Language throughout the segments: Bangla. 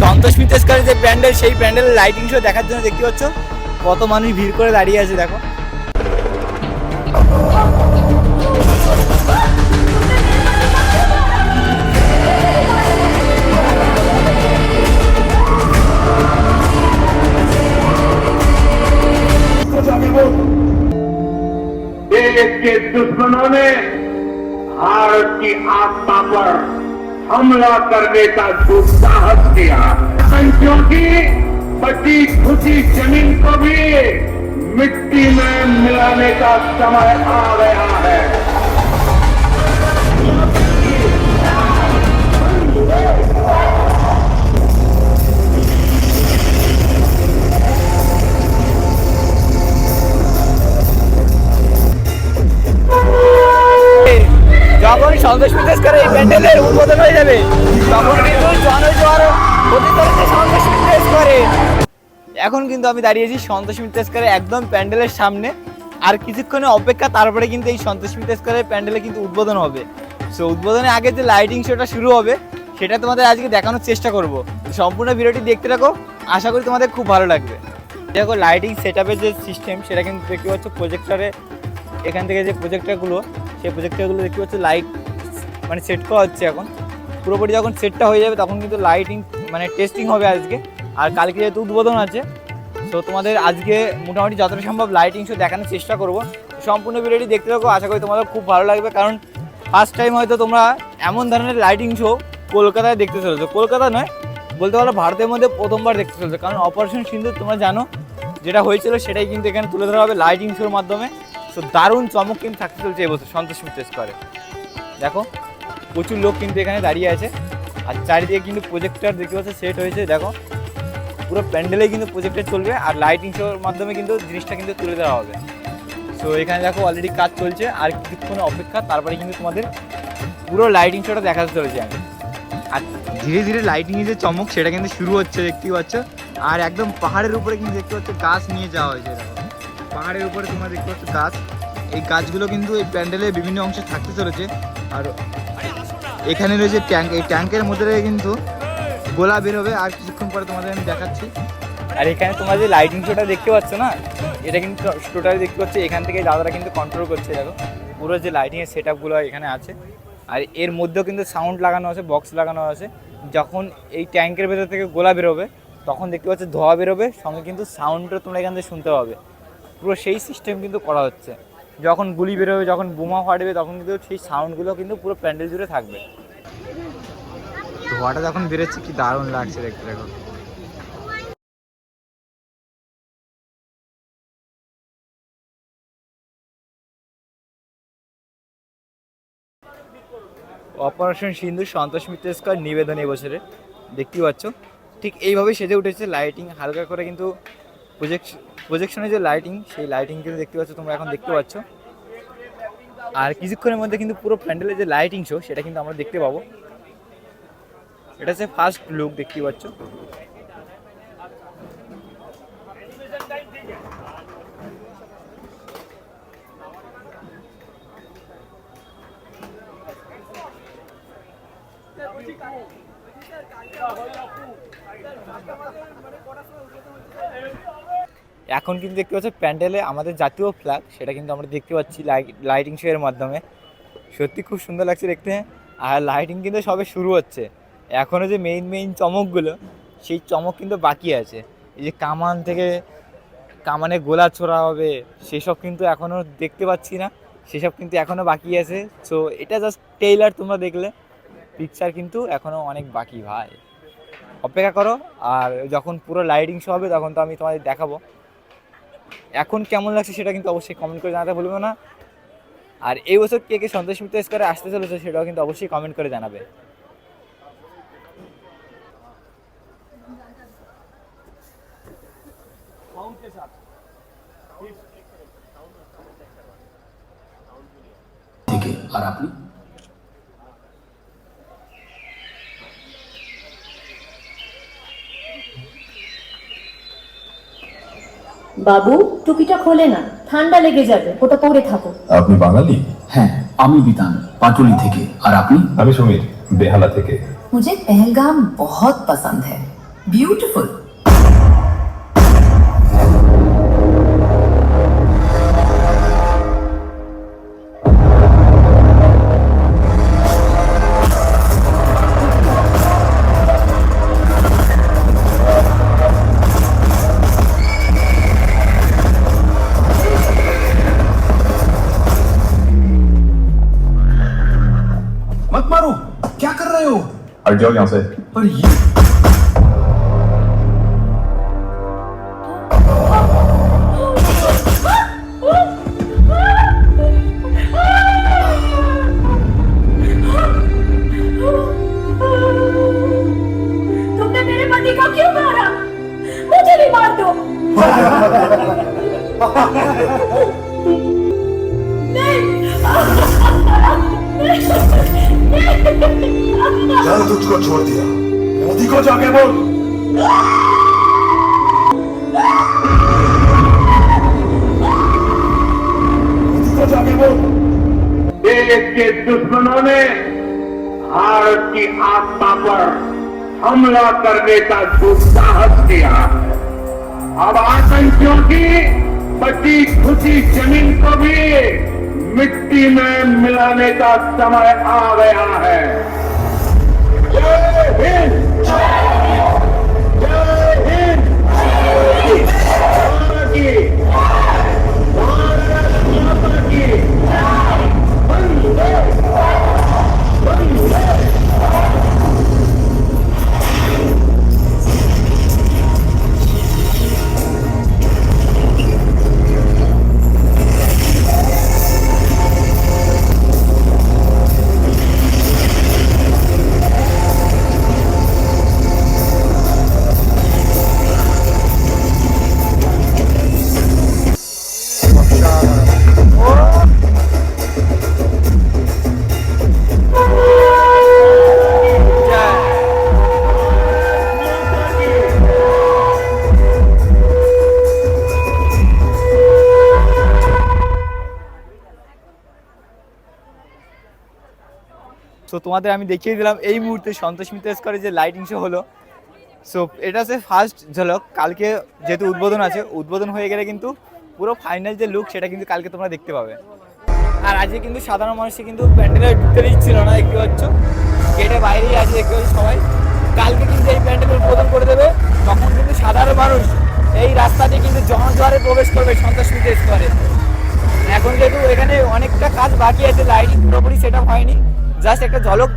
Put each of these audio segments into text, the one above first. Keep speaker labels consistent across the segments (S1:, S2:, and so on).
S1: সন্তোষ মিতেশকারের যে প্যান্ডেল সেই প্যান্ডেলের লাইটিং শো দেখার জন্য দেখতে পাচ্ছ কত মানুষ ভিড় করে দাঁড়িয়ে আছে দেখো
S2: देश के दुश्मनों ने भारत की आत्मा पर हमला करने का जो साहस किया। क्योंकि बची खुशी ज़मीन को भी मिट्टी में मिलाने का समय आ गया है।
S1: প্যান্ডেলের উদ্বোধন হয়ে যাবে। এখন কিন্তু আমি দাঁড়িয়েছি সন্তোষ মিতেশকারের একদম প্যান্ডেলের সামনে। আর কিছুক্ষণে অপেক্ষা, তারপরে কিন্তু এই সন্তোষ মিতেশকারের প্যান্ডেলে কিন্তু উদ্বোধন হবে। সো উদ্বোধনের আগে যে লাইটিং শোটা শুরু হবে, সেটা তোমাদের আজকে দেখানোর চেষ্টা করব। সম্পূর্ণ ভিডিওটি দেখতে থাকো, আশা করি তোমাদের খুব ভালো লাগবে। দেখো লাইটিং সেট যে সিস্টেম সেটা কিন্তু দেখতে পাচ্ছ প্রজেক্টরে এখান থেকে যে প্রজেক্টরগুলো সেই প্রজেক্টরগুলো দেখতে পাচ্ছ লাইট মানে সেট করা হচ্ছে এখন। পুরোপুরি যখন সেটটা হয়ে যাবে, তখন কিন্তু লাইটিং মানে টেস্টিং হবে আজকে। আর কালকে যেহেতু উদ্বোধন আছে, তো তোমাদের আজকে মোটামুটি যতটা সম্ভব লাইটিং শো দেখানোর চেষ্টা করব। সম্পূর্ণ ভিডিওটি দেখতে থাকো, আশা করি তোমাদের খুব ভালো লাগবে। কারণ ফার্স্ট টাইম হয়তো তোমরা এমন ধরনের লাইটিং শো কলকাতায় দেখতে চলেছো। কলকাতা নয়, বলতে পারো ভারতের মধ্যে প্রথমবার দেখতে চলেছো। কারণ অপারেশন সিন্ধু তোমরা জানো, যেটা হয়েছিল সেটাই কিন্তু এখানে তুলে ধরা হবে লাইটিং শোর মাধ্যমে। তো দারুণ চমক কিন্তু থাকতে চলছে এবছর সন্তোষ করে দেখো প্রচুর লোক কিন্তু এখানে দাঁড়িয়ে আছে। আর চারিদিকে কিন্তু প্রজেক্টর দেখতে পাচ্ছ সেট হয়েছে, দেখো। পুরো প্যান্ডেলে কিন্তু প্রজেক্টর চলবে আর লাইটিং শোর মাধ্যমে কিন্তু জিনিসটা কিন্তু তুলে দেওয়া হবে। সো এখানে দেখো অলরেডি কাজ চলছে, আর কিছুক্ষণ অপেক্ষা, তারপরে কিন্তু তোমাদের পুরো লাইটিং শোটা দেখাতে চলেছে আমি। আর ধীরে ধীরে লাইটিং যে চমক, সেটা কিন্তু শুরু হচ্ছে, দেখতেই পাচ্ছ। আর একদম পাহাড়ের উপরে কিন্তু দেখতে পাচ্ছ, গাছ নিয়ে যাওয়া হয়েছে পাহাড়ের উপরে তোমরা দেখতে পাচ্ছ গাছ। এই গাছগুলো কিন্তু এই প্যান্ডেলের বিভিন্ন অংশে থাকতে চলেছে। আর এখানে রয়েছে ট্যাঙ্ক, এই ট্যাঙ্কের মধ্যে কিন্তু গোলা বেরোবে আর কিছুক্ষণ পরে তোমাদের আমি দেখাচ্ছি। আর এখানে তোমরা যে লাইটিং শোটা দেখতে পাচ্ছ না, এটা কিন্তু টোটালি দেখতে পাচ্ছ, এখান থেকে দাদারা কিন্তু কন্ট্রোল করছে, দেখো। পুরো যে লাইটিংয়ের সেট আপগুলো এখানে আছে। আর এর মধ্যেও কিন্তু সাউন্ড লাগানো আছে বক্স লাগানো আছে। যখন এই ট্যাঙ্কের ভেতর থেকে গোলা বেরোবে তখন দেখতে পাচ্ছ ধোয়া বেরোবে সঙ্গে কিন্তু সাউন্ডটা তোমরা এখান থেকে শুনতে পাবে। পুরো সেই সিস্টেম কিন্তু করা হচ্ছে। যখন গুলি বেরোবে যখন বোমা ফাটবে তখন কিন্তু সেই সাউন্ডগুলো কিন্তু পুরো প্যান্ডেল জুড়ে থাকবে। ধোয়াটা যখন বেরোচ্ছে কি দারুণ লাগছে দেখতে দেখো। অপারেশন সিন্ধু সন্তোষ মিত্রেস্কর নিবেদন এবছরে দেখতেই পাচ্ছ। ঠিক এইভাবে সেজে উঠেছে লাইটিং হালকা করে কিন্তু প্রজেক্ট প্রজেকশনের যে লাইটিং সেই লাইটিং কিন্তু দেখতে পাচ্ছ তোমরা এখন দেখতে পাচ্ছ। আর কিছুক্ষণের মধ্যে কিন্তু পুরো প্যান্ডেলের যে লাইটিং শো সেটা কিন্তু আমরা দেখতে পাবো। এটা হচ্ছে ফার্স্ট লুক দেখতে পাচ্ছ। এখন কিন্তু দেখতে পাচ্ছ প্যান্ডেলে আমাদের জাতীয় ফ্ল্যাগ, সেটা কিন্তু আমরা দেখতে পাচ্ছি লাইটিং শো এর মাধ্যমে। সত্যি খুব সুন্দর লাগছে দেখতে। আর লাইটিং কিন্তু সবে শুরু হচ্ছে। এখনও যে মেইন মেইন চমকগুলো, সেই চমক কিন্তু বাকি আছে। এই যে কামান থেকে কামানে গোলা ছোড়া হবে, সেসব কিন্তু এখনও দেখতে পাচ্ছি না। সেসব কিন্তু এখনও বাকি আছে। সো এটা জাস্ট টেইলার তোমরা দেখলে। পিকচার কিন্তু এখনও অনেক বাকি, ভাই। অপেক্ষা করো, আর যখন পুরো লাইটিং শো হবে, তখন তো আমি তোমাদের দেখাবো। এখন কেমন লাগছে সেটা কিন্তু অবশ্যই কমেন্ট করে জানাতে ভুলবে না। আর এই বছর কে কে সন্তোষ মিত্র স্কোয়ারে আসতে চলেছে সেটাও কিন্তু অবশ্যই কমেন্ট করে জানাবে।
S3: আর আপনি?
S4: বাবু টুপিটা খোলে না ঠান্ডা লেগে যাবে ওটা পরে থাকো
S5: আপনি বাঙালি
S3: হ্যাঁ আমি বিতান পাটুলি থেকে আর আপনি
S5: আমি সমীর বেহালা থেকে
S6: मुझे पहलगाम बहुत पसंद है
S5: beautiful
S6: Our Joe Yonsei.
S3: But you.
S4: तुमने मेरे पति को क्यों मारा
S7: कल तुझको छोड़ दिया। मोदी को जाके बोल। मोदी को जाके बोल।
S2: देश के दुश्मनों ने भारत की आत्मा पर हमला करने का दुस्साहस किया। अब आतंकियों की बची खुशी ज़मीन को भी मिट्टी में मिलाने का समय आ गया है। जय हिंद।
S1: তোমাদের আমি দেখিয়ে দিলাম, এই মুহূর্তে সন্তোষ মিত্র স্কোয়ারে যে লাইটিং শো হলো। সো এটা হচ্ছে ফার্স্ট ঝলক, কালকে যেহেতু উদ্বোধন আছে, উদ্বোধন হয়ে গেলে কিন্তু পুরো ফাইনাল যে লুক সেটা কিন্তু কালকে তোমরা দেখতে পাবে। আর আজকে কিন্তু সাধারণ মানুষকে কিন্তু প্যান্ডেলে ঢুকতে দিচ্ছিল না, দেখতে পাচ্ছ? গেটে বাইরেই আছে, দেখতে পাচ্ছ সবাই। কালকে কিন্তু এই প্যান্ডেল উদ্বোধন করে দেবে, তখন কিন্তু সাধারণ মানুষ এই রাস্তা দিয়ে কিন্তু জনদ্বারে প্রবেশ করবে সন্তোষ মিত্র স্কোয়ারে এখন যেহেতু এখানে অনেকটা কাজ বাকি আছে লাইটিং পুরোপুরি সেট হয়নি। জাস্ট একটা ঝলক,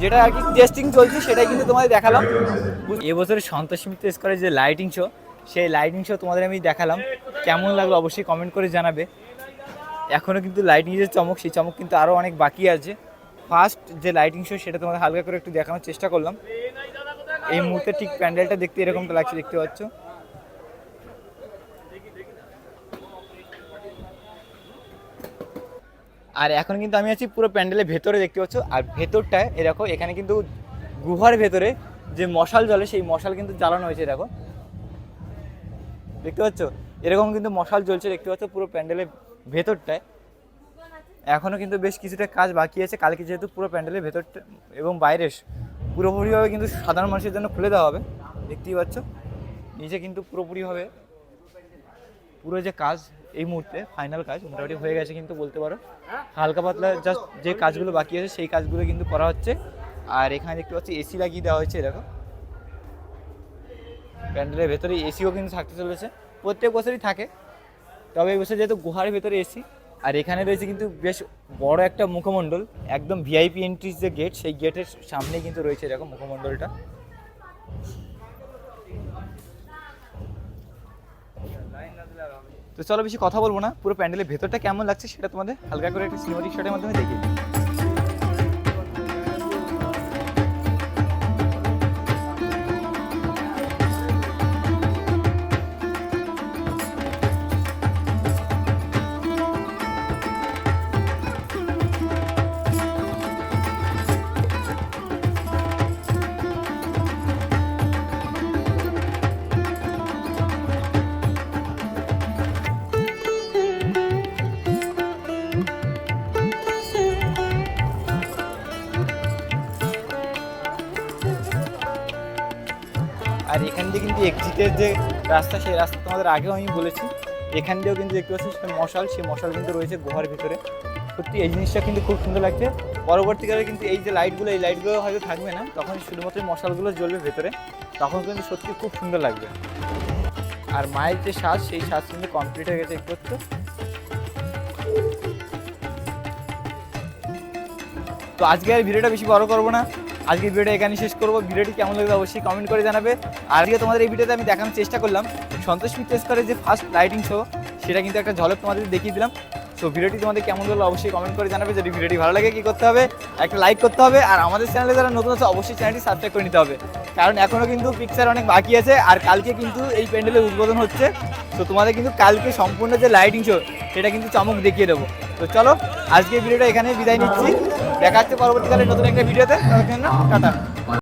S1: যেটা আর কি টেস্টিং চলছে, সেটাই কিন্তু তোমাদের দেখালাম। এবছরের সন্তোষ মিত্র স্কোয়ারের যে লাইটিং শো সেই লাইটিং শো তোমাদের আমি দেখালাম। কেমন লাগল অবশ্যই কমেন্ট করে জানাবে। এখনও কিন্তু লাইটিং যে চমক, সেই চমক কিন্তু আরও অনেক বাকি আছে। ফার্স্ট যে লাইটিং শো সেটা তোমাদের হালকা করে একটু দেখানোর চেষ্টা করলাম। এই মুহূর্তে ঠিক প্যান্ডেলটা দেখতে এরকমটা লাগছে, দেখতে পাচ্ছ। আর এখন কিন্তু আমি আছি পুরো প্যান্ডেলের ভেতরে, দেখতে পাচ্ছ? আর ভেতরটায় এ দেখো, এখানে কিন্তু গুহার ভেতরে যে মশাল জ্বলে সেই মশাল কিন্তু জ্বালানো হয়েছে, দেখো। দেখতে পাচ্ছ? এরকম কিন্তু মশাল জ্বলছে, দেখতে পাচ্ছ পুরো প্যান্ডেলের ভেতরটায়। এখনও কিন্তু বেশ কিছুটা কাজ বাকি আছে, কালকে যেহেতু পুরো প্যান্ডেলের ভেতরটা এবং বাইরে পুরোপুরিভাবে কিন্তু সাধারণ মানুষের জন্য খুলে দেওয়া হবে, দেখতেই পাচ্ছ? নিচে কিন্তু পুরোপুরিভাবে পুরো যে কাজ এই মুহূর্তে ফাইনাল কাজ, মোটামুটি হয়ে গেছে কিন্তু বলতে পারো। হালকা পাতলা জাস্ট যে কাজগুলো বাকি আছে, সেই কাজগুলো কিন্তু করা হচ্ছে। আর এখানে দেখতে পাচ্ছি এসি লাগিয়ে দেওয়া হয়েছে, দেখো। প্যান্ডেলের ভেতরে এসিও কিন্তু থাকতে চলেছে। প্রত্যেক বছরই থাকে, তবে এই বছর যেহেতু গুহার ভেতরে এসি আর এখানে রয়েছে কিন্তু বেশ বড় একটা মুখমণ্ডল, একদম ভিআইপি এন্ট্রির যে গেট সেই গেটের সামনে কিন্তু রয়েছে, দেখো মুখমণ্ডলটা। তো চলো বেশি কথা বলব না, পুরো প্যান্ডেলের ভেতরটা কেমন লাগছে সেটা তোমাদের হালকা করে একটা সিনেমাটিক শটের মাধ্যমে দেখিয়ে দিই। আর এখান দিয়ে কিন্তু এক্সিটের যে রাস্তা, সেই রাস্তা তোমাদের আগেও আমি বলেছি। এখান দিয়েও কিন্তু দেখতে পাচ্ছি মশাল, সেই মশাল কিন্তু রয়েছে গুহার ভিতরে। সত্যি এই জিনিসটা কিন্তু খুব সুন্দর লাগছে। পরবর্তীকালে কিন্তু এই যে লাইটগুলো এই লাইটগুলো হয়তো থাকবে না, তখন শুধুমাত্র মশালগুলো জ্বলবে ভেতরে। তখন কিন্তু সত্যি খুব সুন্দর লাগবে। আর মায়ের যে শ্বাস, সেই শ্বাস কিন্তু কমপ্লিট হয়ে গেছে একটু তো আজকে আর ভিডিওটা বেশি বড় করব না। আজকে ভিডিওটা এখানে শেষ করব। ভিডিওটি কেমন লাগবে অবশ্যই কমেন্ট করে জানাবে। আজকে তোমাদের এই ভিডিওতে আমি দেখানোর চেষ্টা করলাম, সন্তোষ মিত্রেস্করের যে ফার্স্ট লাইটিং শো সেটা কিন্তু একটা ঝলক তোমাদের দেখিয়ে দিলাম। সো ভিডিওটি তোমাদের কেমন লাগল অবশ্যই কমেন্ট করে জানাবে। যদি ভিডিওটি ভালো লাগে, কি করতে হবে? একটা লাইক করতে হবে। আর আমাদের চ্যানেলে যারা নতুন আছে, অবশ্যই চ্যানেলটি সাবস্ক্রাইব করে নিতে হবে। কারণ এখনও কিন্তু পিকচার অনেক বাকি আছে। আর কালকে কিন্তু এই প্যান্ডেলের উদ্বোধন হচ্ছে। তো তোমাদের কিন্তু কালকে সম্পূর্ণ যে লাইটিং শো সেটা কিন্তু চমক দেখিয়ে দেবো। তো চলো আজকে ভিডিওটা এখানে বিদায় নিচ্ছি। দেখা পরবর্তীকালে নতুন একটা ভিডিওতে টাটা।